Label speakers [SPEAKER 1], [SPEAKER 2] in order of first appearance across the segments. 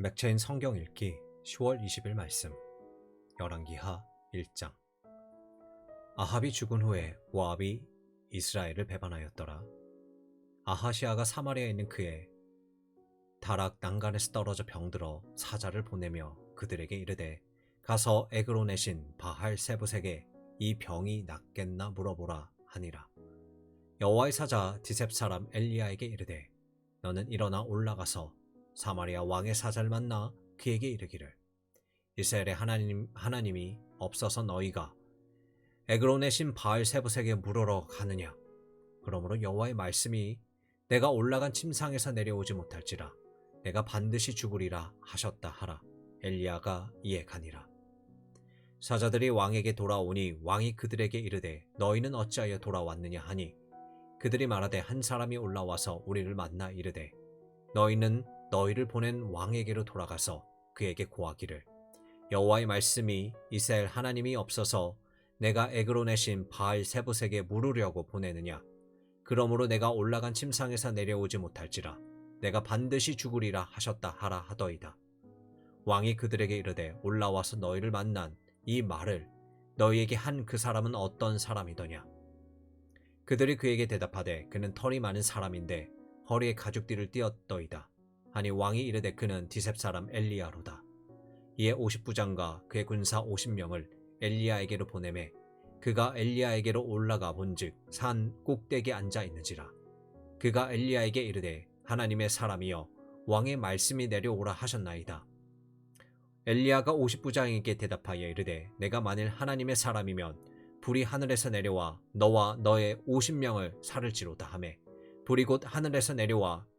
[SPEAKER 1] 맥체인 성경 읽기 10월 20일 말씀 열왕기하 1장 아합이 죽은 후에 모압이 이스라엘을 배반하였더라. 아하시아가 사마리아에 있는 그의 다락 난간에서 떨어져 병들어 사자를 보내며 그들에게 이르되 가서 에그론의 신 바할 세부색에 이 병이 낫겠나 물어보라 하니라. 여호와의 사자 디셉 사람 엘리야에게 이르되 너는 일어나 올라가서 사마리아 왕의 사자를 만나 그에게 이르기를. 이스라엘의 하나님 하나님이 없어서 너희가 에그론의 신 바알 세부색에 물으러 가느냐? 그러므로 여호와의 말씀이 내가 올라간 침상에서 내려오지 못할지라 내가 반드시 죽으리라 하셨다 하라. 엘리야가 이에 가니라. 사자들이 왕에게 돌아오니 왕이 그들에게 이르되 너희는 어찌하여 돌아왔느냐 하니? 그들이 말하되 한 사람이 올라와서 우리를 만나 이르되 너희는 너희를 보낸 왕에게로 돌아가서 그에게 고하기를. 여호와의 말씀이 이스라엘 하나님이 없어서 내가 에그론의 신 바알 세부색에 물으려고 보내느냐? 그러므로 내가 올라간 침상에서 내려오지 못할지라. 내가 반드시 죽으리라 하셨다 하라 하더이다. 왕이 그들에게 이르되 올라와서 너희를 만난 이 말을 너희에게 한 그 사람은 어떤 사람이더냐? 그들이 그에게 대답하되 그는 털이 많은 사람인데 허리에 가죽띠를 띄었더이다 하니 왕이 이르되 그는 디셉 사람 엘리야로다. 이에 50부장과 그의 군사 50명을 엘리야에게로 보내매 그가 엘리야에게로 올라가 본즉 산 꼭대기에 앉아 있는지라. 그가 엘리야에게 이르되 하나님의 사람이여 왕의 말씀이 내려오라 하셨나이다. 엘리야가 50부장에게 대답하여 이르되 내가 만일 하나님의 사람이면 불이 하늘에서 내려와 너와 너의 50명을 살을지로다 하매 불이 곧 하늘에서 내려와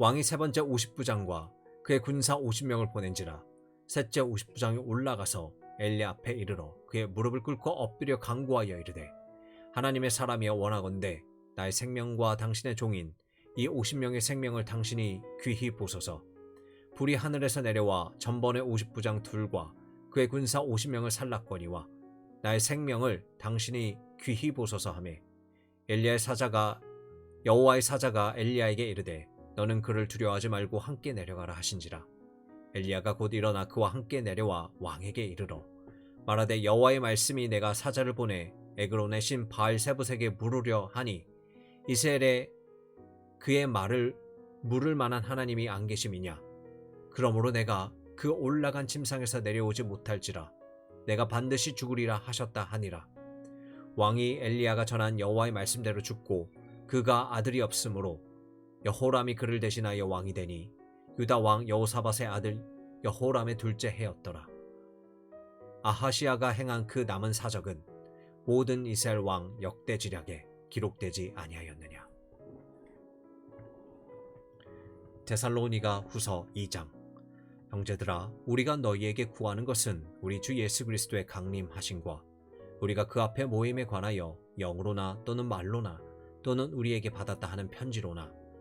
[SPEAKER 1] 왕이 세 번째 50부장과 그의 군사 50명을 보낸지라 셋째 50부장이 올라가서 엘리 앞에 이르러 그의 무릎을 꿇고 엎드려 강구하여 이르되 하나님의 사람이여 원하건대 나의 생명과 당신의 종인 이 50명의 생명을 당신이 귀히 보소서. 불이 하늘에서 내려와 전번의 50부장 둘과 그의 군사 50명을 살랐거니와 나의 생명을 당신이 귀히 보소서 하매 엘리야의 사자가 여호와의 사자가 엘리야에게 이르되 너는 그를 두려워하지 말고 함께 내려가라 하신지라. 엘리야가 곧 일어나 그와 함께 내려와 왕에게 이르러 말하되 여호와의 말씀이 내가 사자를 보내 에그론의 신 바알 세부색에 물으려 하니 이스라엘에 그의 말을 물을 만한 하나님이 안 계심이냐? 그러므로 내가 그 올라간 침상에서 내려오지 못할지라. 내가 반드시 죽으리라 하셨다 하니라. 왕이 엘리야가 전한 여호와의 말씀대로 죽고 그가 아들이 없으므로 여호람이 그를 대신하여 왕이 되니 유다 왕 여호사밧의 아들 여호람의 둘째 해였더라. 아하시아가 행한 그 남은 사적은 모든 이스라엘 왕 역대 지략에 기록되지 아니하였느냐. 데살로니가 후서 2장 형제들아 우리가 너희에게 구하는 것은 우리 주 예수 그리스도의 강림하심과 우리가 그 앞에 모임에 관하여 영으로나 또는 말로나 또는 우리에게 받았다 하는 편지로나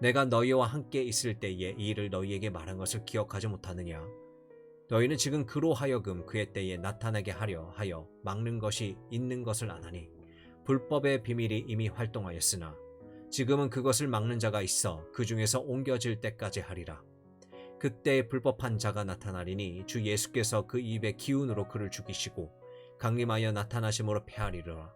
[SPEAKER 1] 내가 너희와 함께 있을 때에 이 일을 너희에게 말한 것을 기억하지 못하느냐? 너희는 지금 그로 하여금 그의 때에 나타나게 하려 하여 막는 것이 있는 것을 아나니 불법의 비밀이 이미 활동하였으나 지금은 그것을 막는 자가 있어 그 중에서 옮겨질 때까지 하리라. 그때 불법한 자가 나타나리니 주 예수께서 그 입의 기운으로 그를 죽이시고 강림하여 나타나심으로 패하리라.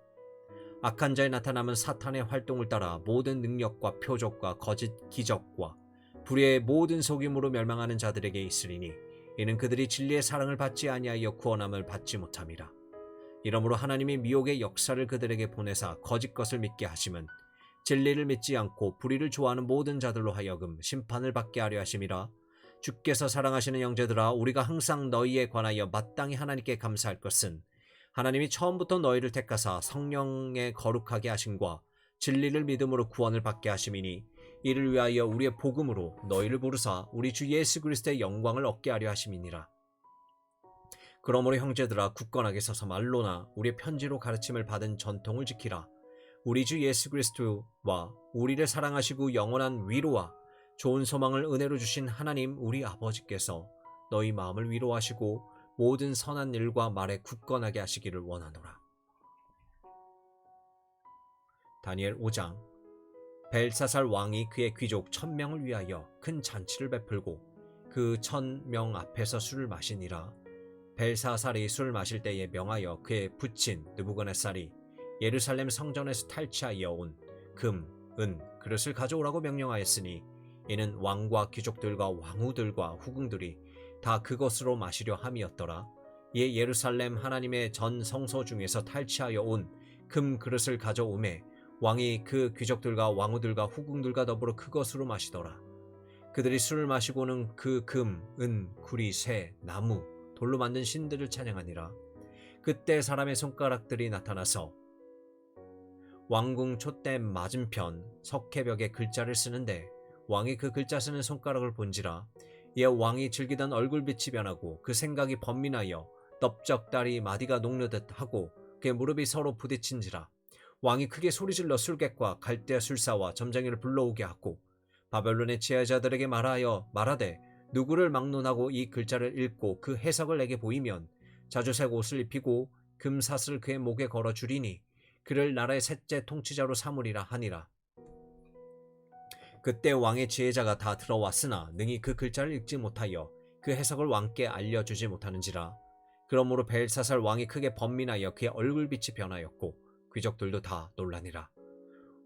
[SPEAKER 1] 악한 자의 나타남은 사탄의 활동을 따라 모든 능력과 표적과 거짓 기적과 불의의 모든 속임으로 멸망하는 자들에게 있으리니 이는 그들이 진리의 사랑을 받지 아니하여 구원함을 받지 못함이라. 이러므로 하나님이 미혹의 역사를 그들에게 보내사 거짓 것을 믿게 하심은 진리를 믿지 않고 불의를 좋아하는 모든 자들로 하여금 심판을 받게 하려 하심이라. 주께서 사랑하시는 형제들아 우리가 항상 너희에 관하여 마땅히 하나님께 감사할 것은 하나님이 처음부터 너희를 택하사 성령의 거룩하게 하심과 진리를 믿음으로 구원을 받게 하심이니 이를 위하여 우리의 복음으로 너희를 부르사 우리 주 예수 그리스도의 영광을 얻게 하려 하심이니라. 그러므로 형제들아 굳건하게 서서 말로나 우리의 편지로 가르침을 받은 전통을 지키라. 우리 주 예수 그리스도와 우리를 사랑하시고 영원한 위로와 좋은 소망을 은혜로 주신 하나님 우리 아버지께서 너희 마음을 위로하시고 모든 선한 일과 말에 굳건하게 하시기를 원하노라. 다니엘 5장 벨사살 왕이 그의 귀족 천명을 위하여 큰 잔치를 베풀고 그 천명 앞에서 술을 마시니라. 벨사살이 술을 마실 때에 명하여 그의 부친 느부갓네살이 예루살렘 성전에서 탈취하여 온 금, 은, 그릇을 가져오라고 명령하였으니 이는 왕과 귀족들과 왕후들과 후궁들이 다 그것으로 마시려 함이었더라. 이에 예루살렘 하나님의 전 성소 중에서 탈취하여 온 금 그릇을 가져오매 왕이 그 귀족들과 왕후들과 후궁들과 더불어 그것으로 마시더라. 그들이 술을 마시고는 그 금, 은, 구리, 새, 나무, 돌로 만든 신들을 찬양하니라. 그때 사람의 손가락들이 나타나서 왕궁 촛댐 맞은편 석회벽에 글자를 쓰는데 왕이 그 글자 쓰는 손가락을 본지라 이에 왕이 즐기던 얼굴빛이 변하고 그 생각이 번민하여 넓적 다리 마디가 녹르듯 하고 그의 무릎이 서로 부딪힌지라 왕이 크게 소리질러 술객과 갈대아 술사와 점쟁이를 불러오게 하고 바벨론의 지혜자들에게 말하여 말하되 누구를 막론하고 이 글자를 읽고 그 해석을 내게 보이면 자주색 옷을 입히고 금사슬 그의 목에 걸어 주리니 그를 나라의 셋째 통치자로 삼으리라 하니라. 그때 왕의 지혜자가 다 들어왔으나 능히 그 글자를 읽지 못하여 그 해석을 왕께 알려주지 못하는지라. 그러므로 벨사살 왕이 크게 번민하여 그의 얼굴빛이 변하였고 귀족들도 다 놀라니라.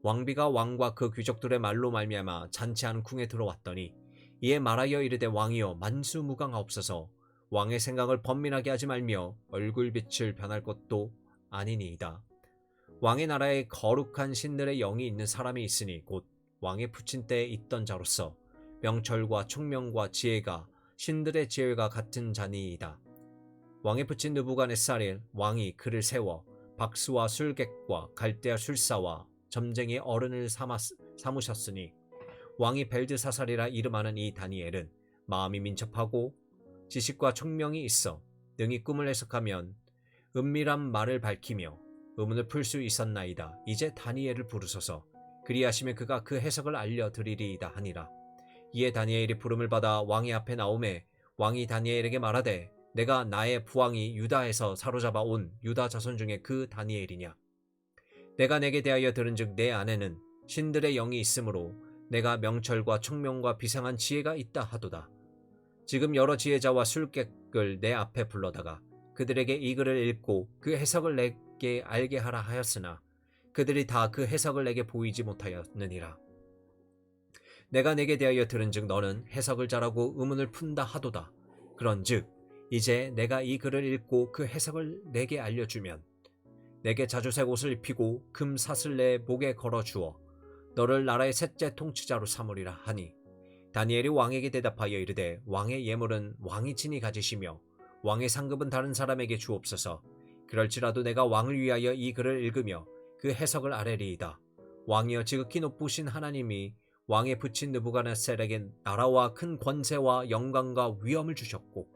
[SPEAKER 1] 왕비가 왕과 그 귀족들의 말로 말미암아 잔치하는 궁에 들어왔더니 이에 말하여 이르되 왕이여 만수무강하옵소서 왕의 생각을 번민하게 하지 말며 얼굴빛을 변할 것도 아니니이다. 왕의 나라에 거룩한 신들의 영이 있는 사람이 있으니 곧 왕의 부친 때에 있던 자로서 명철과 총명과 지혜가 신들의 지혜가 같은 자니이다. 왕의 부친 느부갓네살이 왕이 그를 세워 박수와 술객과 갈대아 술사와 점쟁이 어른을 삼았, 삼으셨으니 왕이 벨드사살이라 이름하는 이 다니엘은 마음이 민첩하고 지식과 총명이 있어 능히 꿈을 해석하면 은밀한 말을 밝히며 의문을 풀 수 있었나이다. 이제 다니엘을 부르소서. 그리하시면 그가 그 해석을 알려드리리이다 하니라. 이에 다니엘이 부름을 받아 왕의 앞에 나오매 왕이 다니엘에게 말하되 내가 나의 부왕이 유다에서 사로잡아 온 유다 자손 중에 그 다니엘이냐. 내가 내게 대하여 들은즉 내 안에는 신들의 영이 있으므로 내가 명철과 총명과 비상한 지혜가 있다 하도다. 지금 여러 지혜자와 술객을 내 앞에 불러다가 그들에게 이 글을 읽고 그 해석을 내게 알게 하라 하였으나 그들이 다 그 해석을 내게 보이지 못하였느니라. 내가 내게 대하여 들은즉 너는 해석을 잘하고 의문을 푼다 하도다. 그런즉 이제 내가 이 글을 읽고 그 해석을 내게 알려주면 내게 자주색 옷을 입히고 금 사슬 내 목에 걸어 주어 너를 나라의 셋째 통치자로 삼으리라 하니 다니엘이 왕에게 대답하여 이르되 왕의 예물은 왕이 친히 가지시며 왕의 상급은 다른 사람에게 주옵소서 그럴지라도 내가 왕을 위하여 이 글을 읽으며 그 해석을 아뢰리이다. 왕이여 지극히 높으신 하나님이 왕의 붙인 느부갓네살에게 나라와 큰 권세와 영광과 위엄을 주셨고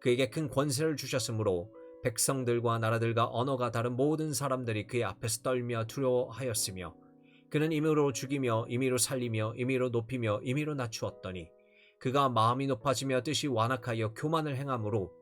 [SPEAKER 1] 그에게 큰 권세를 주셨으므로 백성들과 나라들과 언어가 다른 모든 사람들이 그의 앞에서 떨며 두려워하였으며 그는 임의로 죽이며 임의로 살리며 임의로 높이며 임의로 낮추었더니 그가 마음이 높아지며 뜻이 완악하여 교만을 행함으로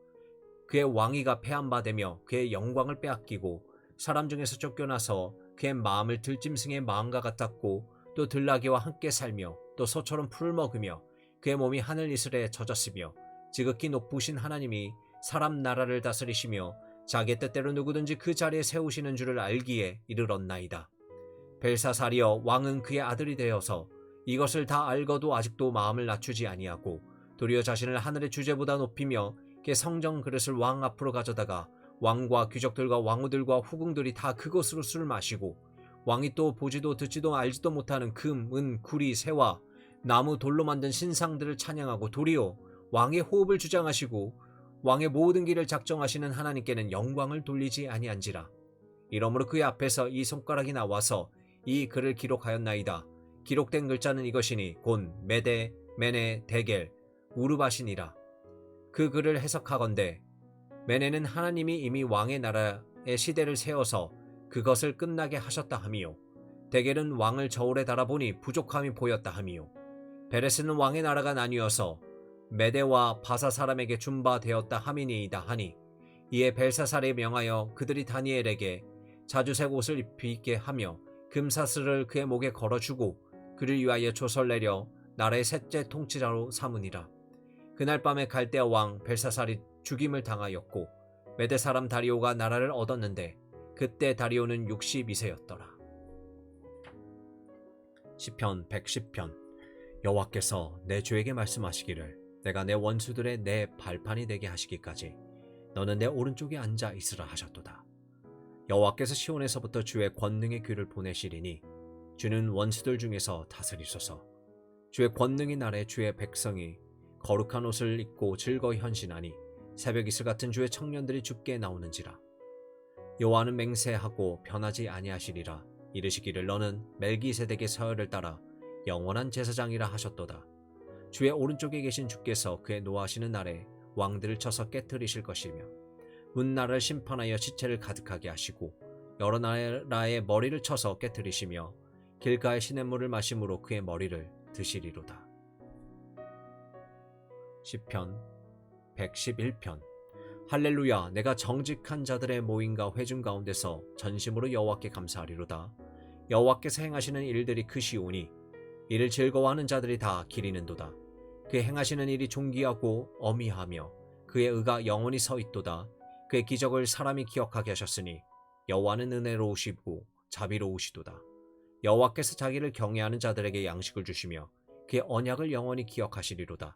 [SPEAKER 1] 그의 왕위가 폐한바되며 그의 영광을 빼앗기고 사람 중에서 쫓겨나서 그의 마음을 들짐승의 마음과 같았고 또 들나귀와 함께 살며 또 소처럼 풀을 먹으며 그의 몸이 하늘 이슬에 젖었으며 지극히 높으신 하나님이 사람 나라를 다스리시며 자기 뜻대로 누구든지 그 자리에 세우시는 줄을 알기에 이르렀나이다. 벨사살이여 왕은 그의 아들이 되어서 이것을 다 알고도 아직도 마음을 낮추지 아니하고 도리어 자신을 하늘의 주제보다 높이며 그 성정 그릇을 왕 앞으로 가져다가 왕과 귀족들과 왕후들과 후궁들이 다 그것으로 술을 마시고 왕이 또 보지도 듣지도 알지도 못하는 금, 은, 구리, 새와 나무 돌로 만든 신상들을 찬양하고 도리어 왕의 호흡을 주장하시고 왕의 모든 길을 작정하시는 하나님께는 영광을 돌리지 아니한지라. 이러므로 그의 앞에서 이 손가락이 나와서 이 글을 기록하였나이다. 기록된 글자는 이것이니 곧 메데, 메네, 데겔, 우르바신이라. 그 글을 해석하건대 메네는 하나님이 이미 왕의 나라의 시대를 세워서 그것을 끝나게 하셨다 함이요. 데겔은 왕을 저울에 달아보니 부족함이 보였다 함이요. 베레스는 왕의 나라가 나뉘어서 메데와 바사 사람에게 준바되었다 함이니이다 하니 이에 벨사살에 명하여 그들이 다니엘에게 자주색 옷을 입히게 하며 금사슬을 그의 목에 걸어주고 그를 위하여 조설 내려 나라의 셋째 통치자로 삼으니라. 그날 밤에 갈대아 왕 벨사살이 죽임을 당하였고 메데 사람 다리오가 나라를 얻었는데 그때 다리오는 62세였더라. 시편 110편 여호와께서 내 주에게 말씀하시기를 내가 내 원수들의 내 발판이 되게 하시기까지 너는 내 오른쪽에 앉아 있으라 하셨도다. 여호와께서 시온에서부터 주의 권능의 귀를 보내시리니 주는 원수들 중에서 다스리소서. 주의 권능의 날에 주의 백성이 거룩한 옷을 입고 즐거이 헌신하니 새벽 이슬 같은 주의 청년들이 죽게 나오는지라. 여호와는 맹세하고 변하지 아니하시리라. 이르시기를 너는 멜기세덱의 서열을 따라 영원한 제사장이라 하셨도다. 주의 오른쪽에 계신 주께서 그의 노하시는 날에 왕들을 쳐서 깨뜨리실 것이며 문나라를 심판하여 시체를 가득하게 하시고 여러 나라의 머리를 쳐서 깨뜨리시며 길가의 시냇물을 마심으로 그의 머리를 드시리로다. 시편 111편 할렐루야 내가 정직한 자들의 모임과 회중 가운데서 전심으로 여호와께 감사하리로다. 여호와께서 행하시는 일들이 크시오니 이를 즐거워하는 자들이 다 기리는도다. 그 행하시는 일이 존귀하고 어미하며 그의 의가 영원히 서 있도다. 그의 기적을 사람이 기억하게 하셨으니 여호와는 은혜로우시고 자비로우시도다. 여호와께서 자기를 경외하는 자들에게 양식을 주시며 그의 언약을 영원히 기억하시리로다.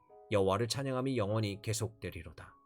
[SPEAKER 1] 여호와를 찬양함이 영원히 계속되리로다.